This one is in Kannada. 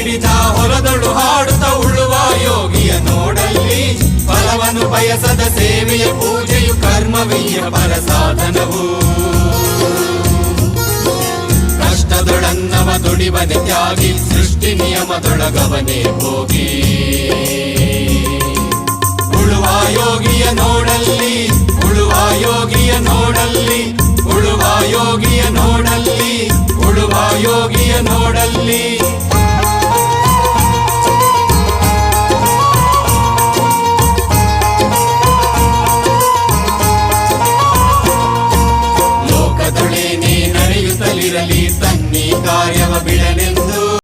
ಹಿಡಿದ ಹೊಲದಳು ಹಾಡುತ್ತ ಉಳುವ ಯೋಗಿಯ ನೋಡಲ್ಲಿ ಫಲವನ್ನು ಬಯಸದ ಸೇವೆಯ ಪೂಜೆಯು ಕರ್ಮವೀಯ ಪರ ಸಾಧನವು. ಕಷ್ಟದೊಡನ್ನವ ದುಡಿವನೆ ತ್ಯಾಗಿ, ಸೃಷ್ಟಿ ನಿಯಮದೊಳಗವನೆ ಹೋಗಿ ಉಳುವ ಯೋಗಿಯ ನೋಡಲ್ಲಿ, ಉಳುವ ಯೋಗಿಯ ನೋಡಲ್ಲಿ, ಉಳುವ ಯೋಗಿಯ ನೋಡಲ್ಲಿ, ಉಳುವ ಯೋಗಿಯ ನೋಡಲ್ಲಿ. తండ్రి కార్యం